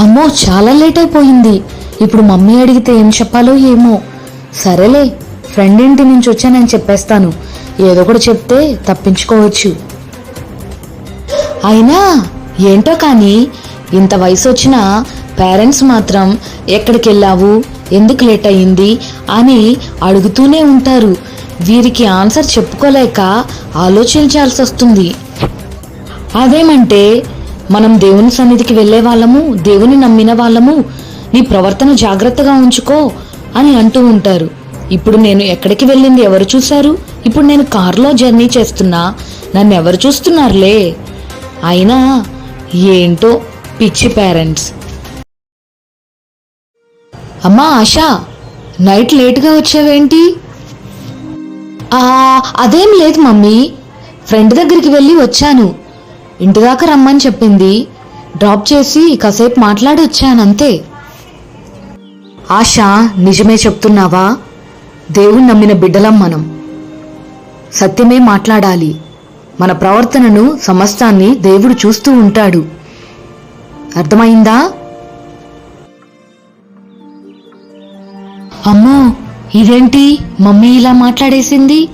అమ్మో చాలా లేట్ అయిపోయింది. ఇప్పుడు మమ్మీ అడిగితే ఏం చెప్పాలో ఏమో. సరేలే ఫ్రెండ్ ఇంటి నుంచి వచ్చానని చెప్పేస్తాను. ఏదో ఒకటి చెప్తే తప్పించుకోవచ్చు. అయినా ఏంటో కానీ ఇంత వయసు వచ్చిన పేరెంట్స్ మాత్రం ఎక్కడికి వెళ్ళావు? ఎందుకు లేట్ అయ్యింది? అని అడుగుతూనే ఉంటారు. వీరికి ఆన్సర్ చెప్పుకోలేక ఆలోచించాల్సి వస్తుంది అదేమంటే మనం దేవుని సన్నిధికి వెళ్ళే వాళ్ళము దేవుని నమ్మిన వాళ్ళము నీ ప్రవర్తన జాగ్రత్తగా ఉంచుకో అని అంటూ ఉంటారు. ఇప్పుడు నేను ఎక్కడికి వెళ్ళింది ఎవరు చూశారు? ఇప్పుడు నేను కారులో జర్నీ చేస్తున్నా నన్ను ఎవరు చూస్తున్నారులే? అయినా ఏంటో పిచ్చి పేరెంట్స్. అమ్మా ఆశా నైట్ లేట్గా వచ్చావేంటి? అదేం లేదు మమ్మీ. ఫ్రెండ్ దగ్గరికి వెళ్ళి వచ్చాను. ఇంటిదాకా రమ్మని చెప్పింది. డ్రాప్ చేసి కాసేపు మాట్లాడి వచ్చానంతే. ఆశ నిజమే చెప్తున్నావా? దేవుణ్ణి నమ్మిన బిడ్డలం మనం. సత్యమే మాట్లాడాలి. మన ప్రవర్తనను సమస్తాన్ని దేవుడు చూస్తూ ఉంటాడు. అర్థమైందా? అమ్మో ఇదేంటి? మమ్మీ ఇలా మాట్లాడేసింది?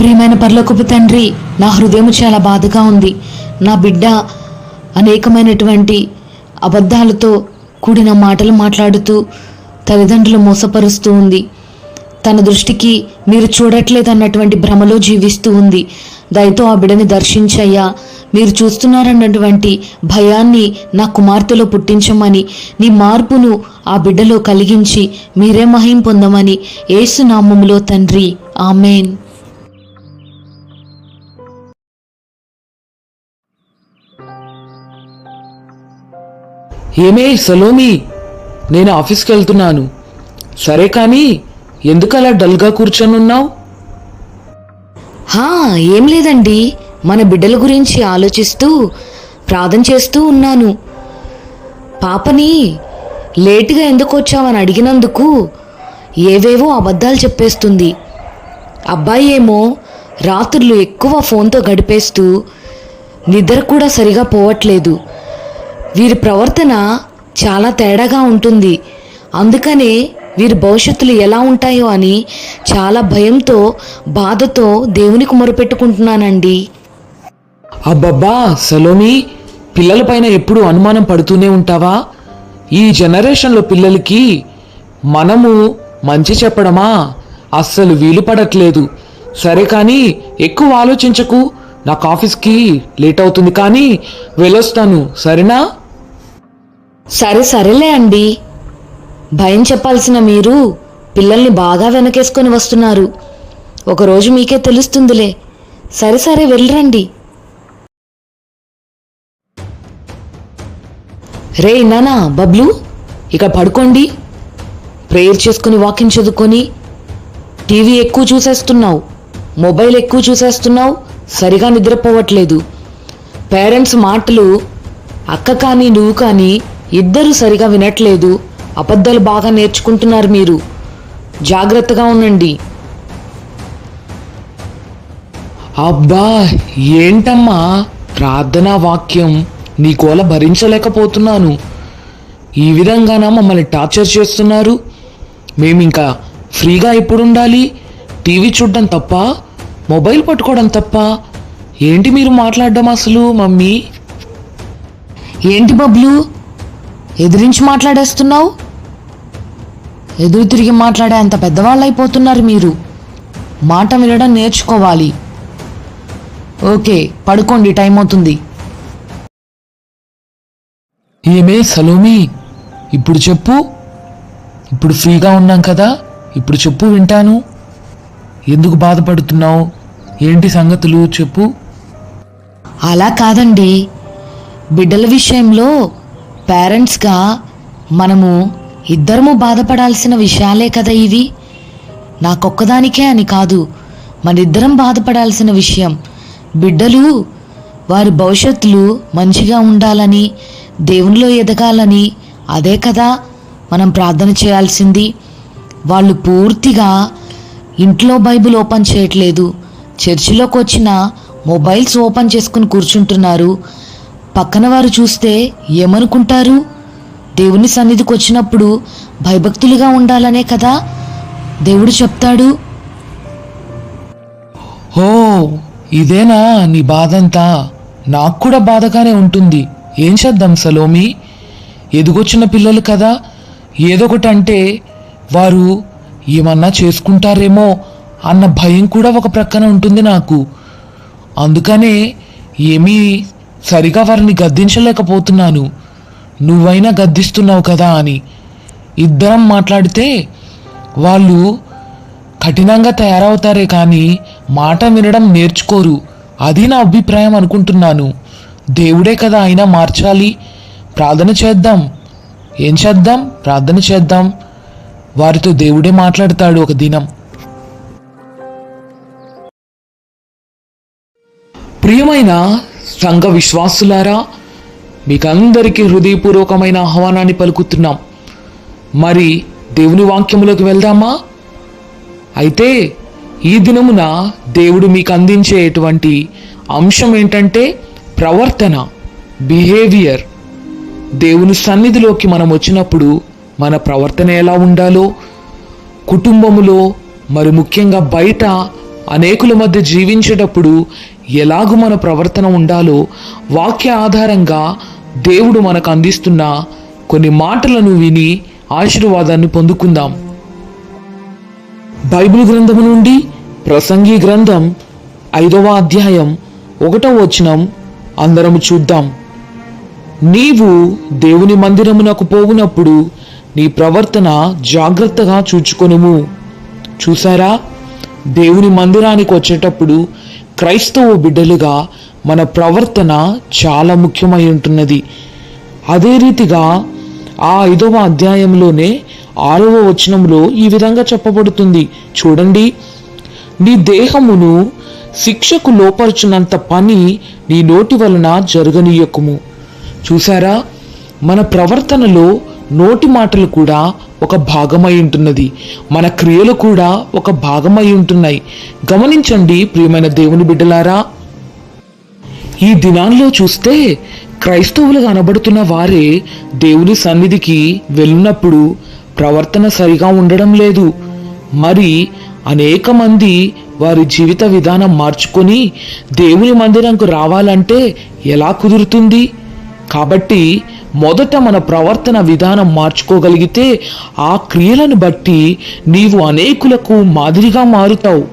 ప్రియమైన పర్లోకపు తండ్రి నా హృదయం చాలా బాధగా ఉంది. నా బిడ్డ అనేకమైనటువంటి అబద్ధాలతో కూడిన మాటలు మాట్లాడుతూ తల్లిదండ్రులు మోసపరుస్తూ ఉంది. తన దృష్టికి మీరు చూడట్లేదు అన్నటువంటి భ్రమలో జీవిస్తూ ఉంది. దయతో ఆ బిడ్డని దర్శించయ్యా. మీరు చూస్తున్నారన్నటువంటి భయాన్ని నా కుమార్తెలో పుట్టించమని నీ మార్పును ఆ బిడ్డలో కలిగించి మీరే మహిం పొందమని ఏసునామములో తండ్రి. ఆమెన్. ఏమే సలోమి నేను ఆఫీస్కి వెళ్తున్నాను. సరే కానీ ఎందుకు అలా డల్గా కూర్చొనున్నావు? హా ఏం లేదండి. మన బిడ్డల గురించి ఆలోచిస్తూ ప్రార్థన చేస్తూ ఉన్నాను. పాపని లేటుగా ఎందుకు వచ్చావని అడిగినందుకు ఏవేవో అబద్ధాలు చెప్పేస్తుంది. అబ్బాయి ఏమో రాత్రులు ఎక్కువ ఫోన్తో గడిపేస్తూ నిద్ర కూడా సరిగా పోవట్లేదు. వీరి ప్రవర్తన చాలా తేడాగా ఉంటుంది. అందుకనే వీరి భవిష్యత్తులు ఎలా ఉంటాయో అని చాలా భయంతో బాధతో దేవునికి మొరపెట్టుకుంటున్నానండి అబ్బబ్బా సలోమి పిల్లలపైన ఎప్పుడు అనుమానం పడుతూనే ఉంటావా? ఈ జనరేషన్లో పిల్లలకి మనము మంచి చెప్పడమా? అస్సలు వీలు పడట్లేదు. సరే కానీ ఎక్కువ ఆలోచించకు. నాకు ఆఫీస్కి లేట్ అవుతుంది కానీ వెళ్ళొస్తాను. సరేనా? సరే సరేలే అండి. భయం చెప్పాల్సిన మీరు పిల్లల్ని బాగా వెనకేసుకొని వస్తున్నారు. ఒకరోజు మీకే తెలుస్తుందిలే. సరే సరే వెళ్ళరండి. రే నానా బబ్లు ఇక పడుకోండి. ప్రేయర్ చేసుకుని వాకింగ్ చదువుకొని టీవీ ఎక్కువ చూసేస్తున్నావు మొబైల్ ఎక్కువ చూసేస్తున్నావు సరిగా నిద్రపోవట్లేదు. పేరెంట్స్ మాటలు అక్క కానీ నువ్వు కానీ ఇద్దరు సరిగా వినట్లేదు. అబద్ధాలు బాగా నేర్చుకుంటున్నారు మీరు. జాగ్రత్తగా ఉండండి. అబ్బా ఏంటమ్మా? ప్రార్థనా వాక్యం నీ కోల భరించలేకపోతున్నాను. ఈ విధంగానా మమ్మల్ని టార్చర్ చేస్తున్నారు? మేము ఇంకా ఫ్రీగా ఎప్పుడు ఉండాలి టీవీ చూడడం తప్ప? మొబైల్ పట్టుకోవడం తప్ప? ఏంటి మీరు మాట్లాడడం అసలు మమ్మీ? ఏంటి బబ్లు? ఎదిరించి మాట్లాడేస్తున్నావు? ఎదురు తిరిగి మాట్లాడే అంత పెద్దవాళ్ళు అయిపోతున్నారు మీరు. మాట వినడం నేర్చుకోవాలి. ఓకే పడుకోండి టైం అవుతుంది. ఏమే సలోమి? ఇప్పుడు చెప్పు. ఇప్పుడు ఫ్రీగా ఉన్నాం కదా ఇప్పుడు చెప్పు వింటాను. ఎందుకు బాధపడుతున్నావు? ఏంటి సంగతులు? చెప్పు. అలా కాదండి. బిడ్డల విషయంలో పేరెంట్స్గా మనము ఇద్దరము బాధపడాల్సిన విషయాలే కదా ఇవి. నాకొక్కదానికే అని కాదు మనిద్దరం బాధపడాల్సిన విషయం. బిడ్డలు వారి భవిష్యత్తులు మంచిగా ఉండాలని దేవునిలో ఎదగాలని అదే కదా మనం ప్రార్థన చేయాల్సింది. వాళ్ళు పూర్తిగా ఇంట్లో బైబిల్ ఓపెన్ చేయట్లేదు. చర్చిలోకి వచ్చిన మొబైల్స్ ఓపెన్ చేసుకుని కూర్చుంటున్నారు. పక్కన వారు చూస్తే ఏమనుకుంటారు? దేవుని సన్నిధికి వచ్చినప్పుడు భయభక్తులుగా ఉండాలనే కదా? దేవుడు చెప్తాడు. ఓ ఇదేనా నీ బాధంతా? నాకు కూడా బాధగానే ఉంటుంది. ఏం చేద్దాం సలోమి? ఎదుగొచ్చిన పిల్లలు కదా? ఏదో ఒకటి అంటే వారు ఏమన్నా చేసుకుంటారేమో అన్న భయం కూడా ఒక ప్రక్కన ఉంటుంది నాకు. అందుకనే ఏమీ సరిగా వారిని గద్దించలేకపోతున్నాను. నువ్వైనా గద్దిస్తున్నావు కదా అని ఇద్దరం మాట్లాడితే వాళ్ళు కఠినంగా తయారవుతారే కానీ మాట వినడం నేర్చుకోరు. అది నా అభిప్రాయం అనుకుంటున్నాను. దేవుడే కదా అయినా మార్చాలి. ప్రార్థన చేద్దాం. ఏం చేద్దాం? ప్రార్థన చేద్దాం. వారితో దేవుడే మాట్లాడతాడు ఒక దినం. ప్రియమైన సంఘ విశ్వాసులారా మీకందరికీ హృదయపూర్వకమైన ఆహ్వానాన్ని పలుకుతున్నాం. మరి దేవుని వాక్యములోకి వెళ్దామా? అయితే ఈ దినమున దేవుడు మీకు అందించేటువంటి అంశం ఏంటంటే ప్రవర్తన బిహేవియర్. దేవుని సన్నిధిలోకి మనం వచ్చినప్పుడు మన ప్రవర్తన ఎలా ఉండాలో కుటుంబములో మరి ముఖ్యంగా బయట అనేకుల మధ్య జీవించేటప్పుడు ఎలాగు మన ప్రవర్తన ఉండాలో వాక్య ఆధారంగా దేవుడు మనకు అందిస్తున్న కొన్ని మాటలను విని ఆశీర్వాదాన్ని పొందుకుందాం. బైబిల్ గ్రంథము నుండి ప్రసంగి గ్రంథం ఐదవ అధ్యాయం ఒకటవ వచనం అందరము చూద్దాం. నీవు దేవుని మందిరమునకు పోవునప్పుడు నీ ప్రవర్తన జాగ్రత్తగా చూచుకొనుము. చూసారా దేవుని మందిరానికి వచ్చేటప్పుడు క్రైస్తవ బిడ్డలుగా మన ప్రవర్తన చాలా ముఖ్యమై ఉంటున్నది. అదే రీతిగా ఆ ఐదవ అధ్యాయంలోనే ఆరవ వచనంలో ఈ విధంగా చెప్పబడుతుంది. చూడండి నీ దేహమును శిక్షకు లోపరచునంత పని నీ నోటి వలన జరగనీయకుము. చూసారా మన ప్రవర్తనలో నోటి మాటలు కూడా ఒక భాగమై ఉంటున్నది. మన క్రియలు కూడా ఒక భాగమై ఉంటున్నాయి. గమనించండి ప్రియమైన దేవుని బిడ్డలారా. ఈ దినాల్లో చూస్తే క్రైస్తవులు కనబడుతున్న వారే దేవుని సన్నిధికి వెళ్ళినప్పుడు ప్రవర్తన సరిగా ఉండడం లేదు. మరి అనేక మంది వారి జీవిత విధానం మార్చుకొని దేవుని మందిరంకు రావాలంటే ఎలా కుదురుతుంది? కాబట్టి మొదట మన ప్రవర్తన విధానం మార్చుకోగలిగితే ఆ క్రియలను బట్టి నీవు అనేకులకు మాదిరిగా మారుతావు.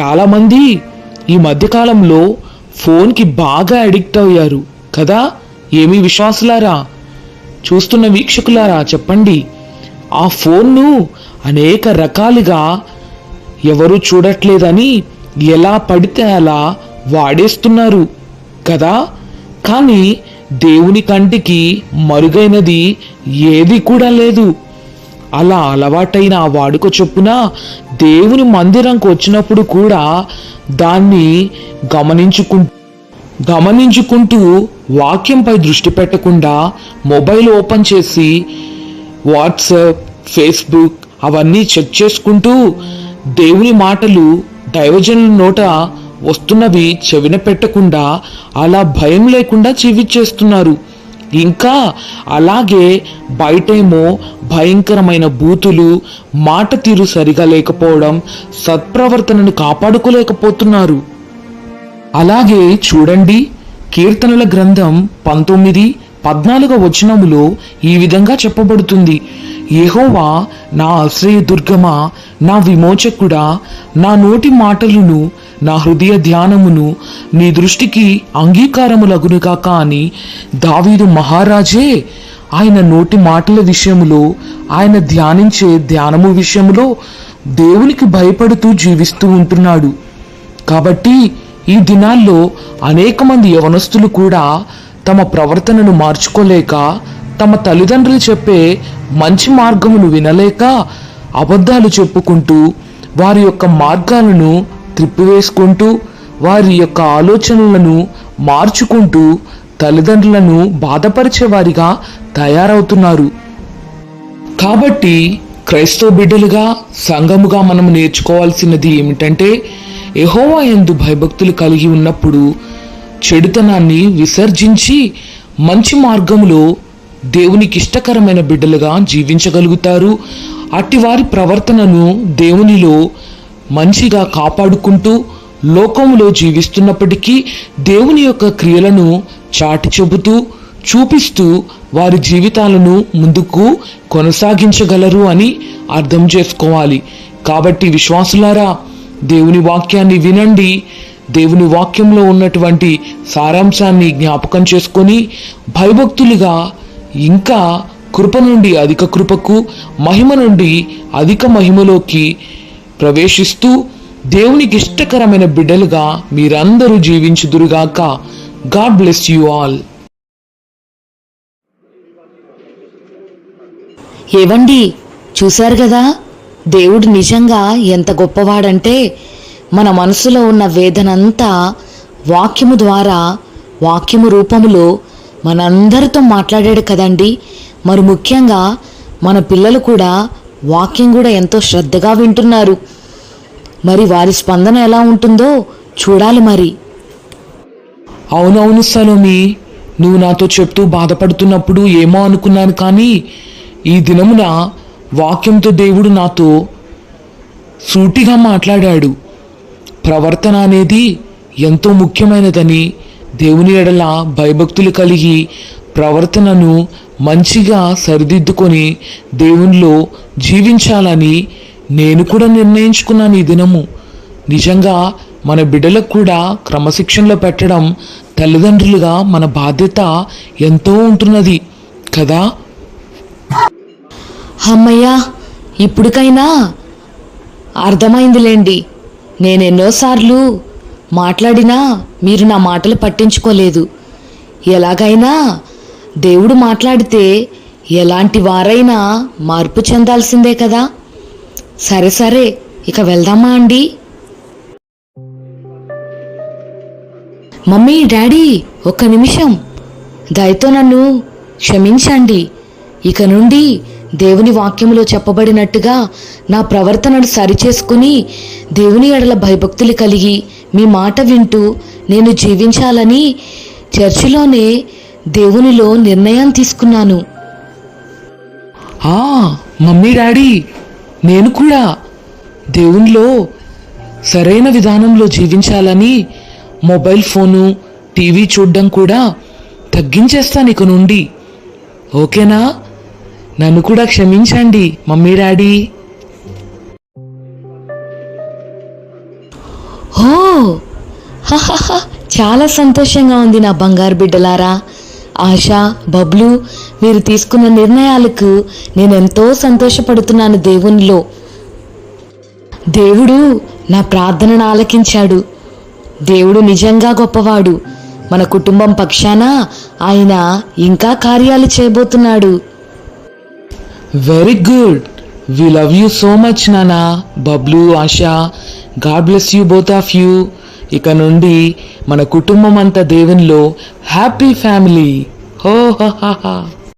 చాలామంది ఈ మధ్యకాలంలో ఫోన్కి బాగా అడిక్ట్ అయ్యారు కదా? ఏమి విశ్వాసులారా? చూస్తున్న వీక్షకులారా చెప్పండి. ఆ ఫోన్ను అనేక రకాలుగా ఎవరు చూడట్లేదని ఎలా పడితే అలా వాడేస్తున్నారు కదా? కానీ దేవుని కంటికి మరుగైనది ఏది కూడా లేదు. అలా అలవాటైన ఆ వాడుక చొప్పున దేవుని మందిరంకు వచ్చినప్పుడు కూడా దాన్ని గమనించుకుంటూ గమనించుకుంటూ వాక్యంపై దృష్టి పెట్టకుండా మొబైల్ ఓపెన్ చేసి వాట్సాప్ ఫేస్బుక్ అవన్నీ చెక్ చేసుకుంటూ దేవుని మాటలు దైవజనుల నోట వస్తున్నవి చెవిన పెట్టకుండా అలా భయం లేకుండా జీవించేస్తున్నారు. ఇంకా అలాగే బయటేమో భయంకరమైన బూతులు మాట తీరు సరిగా లేకపోవడం సత్ప్రవర్తనను కాపాడుకోలేకపోతున్నారు. అలాగే చూడండి కీర్తనల గ్రంథం పంతొమ్మిది పద్నాలుగో వచనములో ఈ విధంగా చెప్పబడుతుంది. యహోవా నా ఆశ్రయదుర్గమా నా విమోచకుడా నా నోటి మాటలను నా హృదయ ధ్యానమును నీ దృష్టికి అంగీకారములగునుగాక అని దావీదు మహారాజే ఆయన నోటి మాటల విషయములో ఆయన ధ్యానించే ధ్యానము విషయములో దేవునికి భయపడుతూ జీవిస్తూ ఉంటున్నాడు. కాబట్టి ఈ దినాల్లో అనేక మంది యవనస్తులు కూడా తమ ప్రవర్తనను మార్చుకోలేక తమ తల్లిదండ్రులు చెప్పే మంచి మార్గమును వినలేక అబద్ధాలు చెప్పుకుంటూ వారి యొక్క మార్గాలను త్రిప్పివేసుకుంటూ వారి యొక్క ఆలోచనలను మార్చుకుంటూ తల్లిదండ్రులను బాధపరిచేవారిగా తయారవుతున్నారు. కాబట్టి క్రైస్తవ బిడ్డలుగా సంఘముగా మనం నేర్చుకోవాల్సినది ఏమిటంటే ఎహోవా ఎందు భయభక్తులు కలిగి ఉన్నప్పుడు చెడుతనాన్ని విసర్జించి మంచి మార్గంలో దేవునికి ఇష్టకరమైన బిడ్డలుగా జీవించగలుగుతారు. అట్టి వారి ప్రవర్తనను దేవునిలో మంచిగా కాపాడుకుంటూ లోకంలో జీవిస్తున్నప్పటికీ దేవుని యొక్క క్రియలను చాటి చెబుతూ చూపిస్తూ వారి జీవితాలను ముందుకు కొనసాగించగలరు అని అర్థం చేసుకోవాలి. కాబట్టి విశ్వాసులారా దేవుని వాక్యాన్ని వినండి. దేవుని వాక్యంలో ఉన్నటువంటి సారాంశాన్ని జ్ఞాపకం చేసుకొని భయభక్తులుగా ఇంకా కృప నుండి అధిక కృపకు మహిమ నుండి అధిక మహిమలోకి ప్రవేశిస్తూ దేవునికి ఇష్టకరమైన బిడ్డలుగా మీరందరూ జీవించుదురుగాక. God bless you all. ఏవండి చూశారు కదా దేవుడు నిజంగా ఎంత గొప్పవాడంటే మన మనసులో ఉన్న వేదనంతా వాక్యము ద్వారా వాక్యము రూపములో మనందరితో మాట్లాడాడు కదండి. మరి ముఖ్యంగా మన పిల్లలు కూడా వాక్యం కూడా ఎంతో శ్రద్ధగా వింటున్నారు. మరి వారి స్పందన ఎలా ఉంటుందో చూడాలి మరి. అవునవును సలోమి నువ్వు నాతో చెప్తూ బాధపడుతున్నప్పుడు ఏమో అనుకున్నాను కానీ ఈ దినమున వాక్యంతో దేవుడు నాతో సూటిగా మాట్లాడాడు. ప్రవర్తన అనేది ఎంతో ముఖ్యమైనదని దేవుని ఎడల భయభక్తులు కలిగి ప్రవర్తనను మంచిగా సరిదిద్దుకొని దేవునిలో జీవించాలని నేను కూడా నిర్ణయించుకున్నాను ఈ దినము. నిజంగా మన బిడ్డలకు కూడా క్రమశిక్షణలో పెట్టడం తల్లిదండ్రులుగా మన బాధ్యత ఎంతో ఉంటున్నది కదా? అమ్మయ్యా ఇప్పటికైనా అర్థమైందిలేండి. నేను ఎన్నోసార్లు మాట్లాడినా మీరు నా మాటలు పట్టించుకోలేదు. ఎలాగైనా దేవుడు మాట్లాడితే ఎలాంటి వారైనా మార్పు చెందాల్సిందే కదా. సరే సరే ఇక వెళ్దామా అండి? మమ్మీ డాడీ ఒక్క నిమిషం. దయతో నన్ను క్షమించండి. ఇక నుండి దేవుని వాక్యంలో చెప్పబడినట్టుగా నా ప్రవర్తనను సరిచేసుకుని దేవుని ఎడల భయభక్తులు కలిగి మీ మాట వింటూ నేను జీవించాలని చర్చిలోనే దేవునిలో నిర్ణయం తీసుకున్నాను. ఆ మమ్మీ డాడీ నేను కూడా దేవునిలో సరైన విధానంలో జీవించాలని మొబైల్ ఫోను టీవీ చూడడం కూడా తగ్గించేస్తాను ఇక నుండి. ఓకేనా? నన్ను కూడా క్షమించండి మమ్మీ డాడీ. ఓ! చాలా సంతోషంగా ఉంది నా బంగారు బిడ్డలారా. ఆశ బబ్లు మీరు తీసుకున్న నిర్ణయాలకు నేను ఎంతో సంతోషపడుతున్నాను దేవునిలో. దేవుడు నా ప్రార్థనను ఆలకించాడు. దేవుడు నిజంగా గొప్పవాడు. మన కుటుంబం పక్షాన ఆయన ఇంకా కార్యాలు చేయబోతున్నాడు. Very good we love you so much నానా Bablu Asha God bless you both of you ఇక నుండి మన కుటుంబం అంతా దేవునిలో హ్యాపీ ఫ్యామిలీ హో హా హా